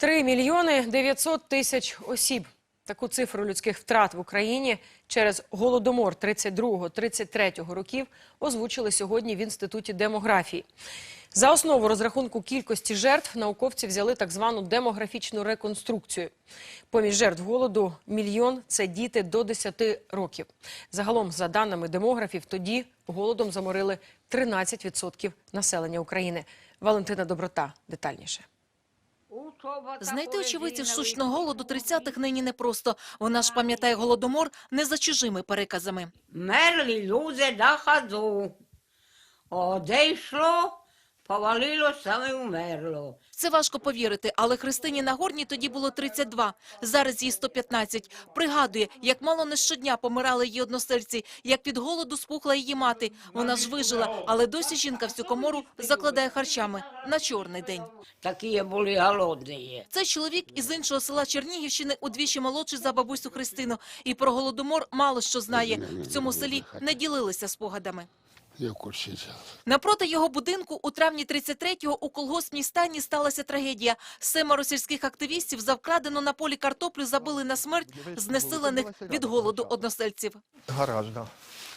3 мільйони 900 тисяч осіб. Таку цифру людських втрат в Україні через голодомор 32-33 років озвучили сьогодні в Інституті демографії. За основу розрахунку кількості жертв науковці взяли так звану демографічну реконструкцію. Поміж жертв голоду мільйон – це діти до 10 років. Загалом, за даними демографів, тоді голодом заморили 13% населення України. Валентина Доброта детальніше. Знайти очевидців сущного голоду 30-х нині непросто. Вона ж пам'ятає голодомор не за чужими переказами. Мерли люди на ходу. Оде йшло, повалило, саме умерло. Це важко повірити, але Христині Нагорній тоді було 32, зараз їй 115. Пригадує, як мало не щодня помирали її односельці, як від голоду спухла її мати. Вона ж вижила, але досі жінка всю комору закладає харчами на чорний день. Такі були голодні. Цей чоловік із іншого села Чернігівщини удвічі молодший за бабусю Христину. І про голодомор мало що знає. В цьому селі не ділилися спогадами. Я в курсі. Напроти його будинку у травні 33-го у колгоспній стані сталася трагедія. Семеро сільських активістів за вкрадену на полі картоплю забили на смерть знесилених від голоду односельців. Гараж, да.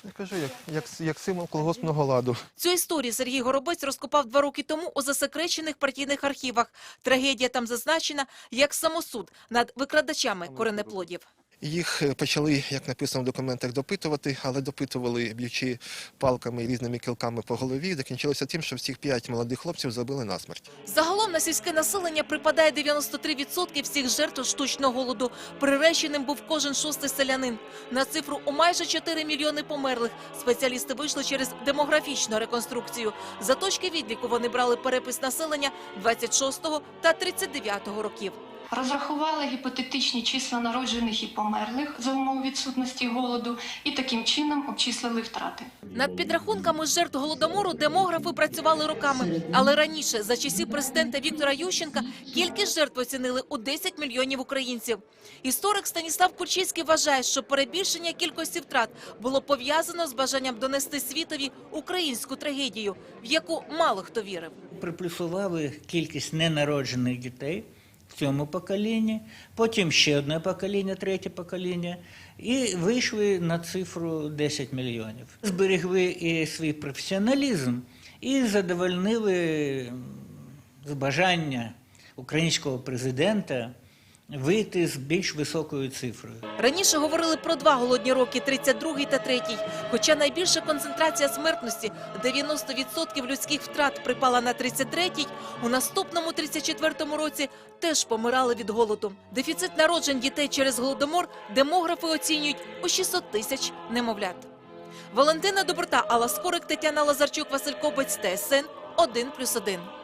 Я кажу, як, як, як символ колгоспного ладу. Цю історію Сергій Горобець розкопав два роки тому у засекречених партійних архівах. Трагедія там зазначена як самосуд над викрадачами коренеплодів. Їх е, почали, як написано в документах, допитувати, але допитували, б'ючи палками і різними кілками по голові. Закінчилося тим, що всіх п'ять молодих хлопців забили насмерть. Загалом на сільське населення припадає 93% всіх жертв штучного голоду. Приреченим був кожен шостий селянин. На цифру у майже 4 мільйони померлих спеціалісти вийшли через демографічну реконструкцію. За точки відліку вони брали перепис населення 26-го та 39-го років. Розрахували гіпотетичні числа народжених і померлих за умов відсутності голоду і таким чином обчислили втрати. Над підрахунками жертв голодомору демографи працювали роками. Але раніше, за часів президента Віктора Ющенка, кількість жертв оцінили у 10 мільйонів українців. Історик Станіслав Кульчицький вважає, що перебільшення кількості втрат було пов'язано з бажанням донести світові українську трагедію, в яку мало хто вірив. приплюсували кількість ненароджених дітей цьому поколінні, потім ще одне покоління, третє покоління, і вийшли на цифру 10 мільйонів. Зберегли і свій професіоналізм, і задовольнили бажання українського президента вийти з більш високою цифрою. Раніше говорили про два голодні роки 32 та 3 Хоча найбільша концентрація смертності 90% людських втрат припала на 33-й, у наступному 34-му році теж помирали від голоду. Дефіцит народжень дітей через голодомор демографи оцінюють у 600 тисяч немовлят. Валентина Доброта, Алла Скорик, Тетяна Лазарчук, Василь Кобець, ТСН 1+,1.